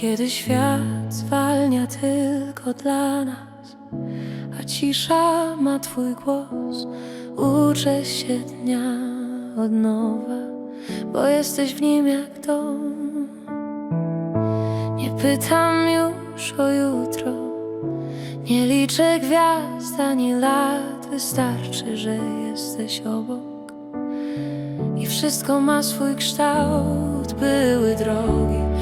Kiedy świat zwalnia tylko dla nas, a cisza ma twój głos, uczę się dnia od nowa, bo jesteś w nim jak dom. Nie pytam już o jutro, nie liczę gwiazd ani lat, wystarczy, że jesteś obok. I wszystko ma swój kształt, były drogi,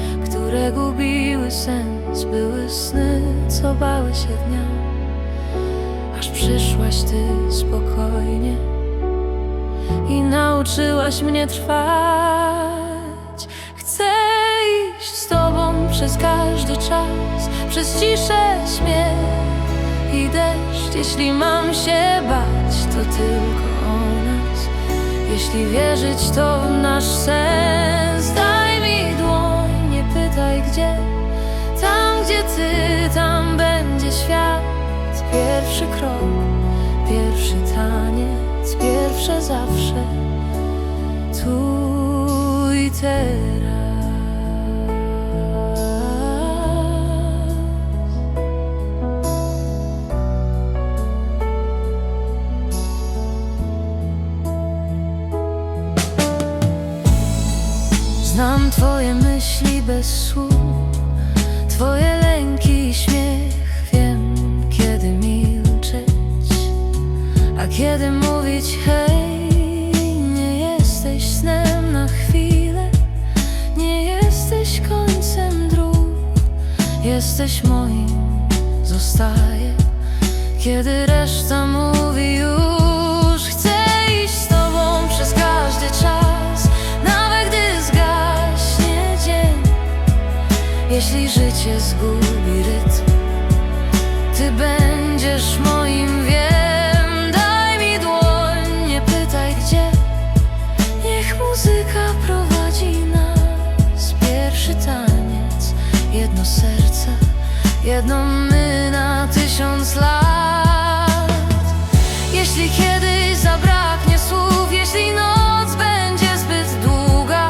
które gubiły sens, były sny, co bały się dnia. Aż przyszłaś ty spokojnie i nauczyłaś mnie trwać. Chcę iść z tobą przez każdy czas, przez ciszę, śmiech i deszcz. Jeśli mam się bać, to tylko o nas. Jeśli wierzyć, to w nasz sens. Pierwszy krok, pierwszy taniec, pierwsze zawsze. Tu i teraz. Znam twoje myśli bez słów, twoje lęki Jesteś moim, zostaję, kiedy reszta mówi już. Chcę iść z tobą przez każdy czas, nawet gdy zgaśnie dzień. Jeśli życie zgubi rytm, ty będziesz moim jedno my na tysiąc lat. Jeśli kiedyś zabraknie słów, jeśli noc będzie zbyt długa,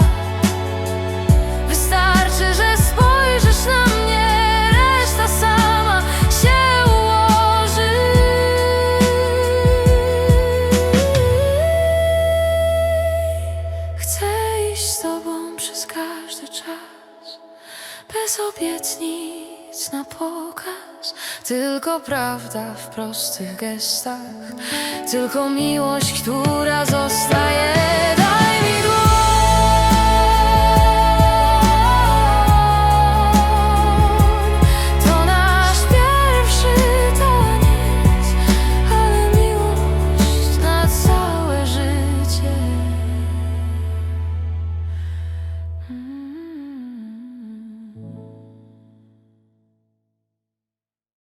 wystarczy, że spojrzysz na mnie, reszta sama się ułoży. Chcę iść z tobą przez każdy czas, bez obietnic nic na pokaz. Tylko prawda w prostych gestach. Tylko miłość, która zostaje.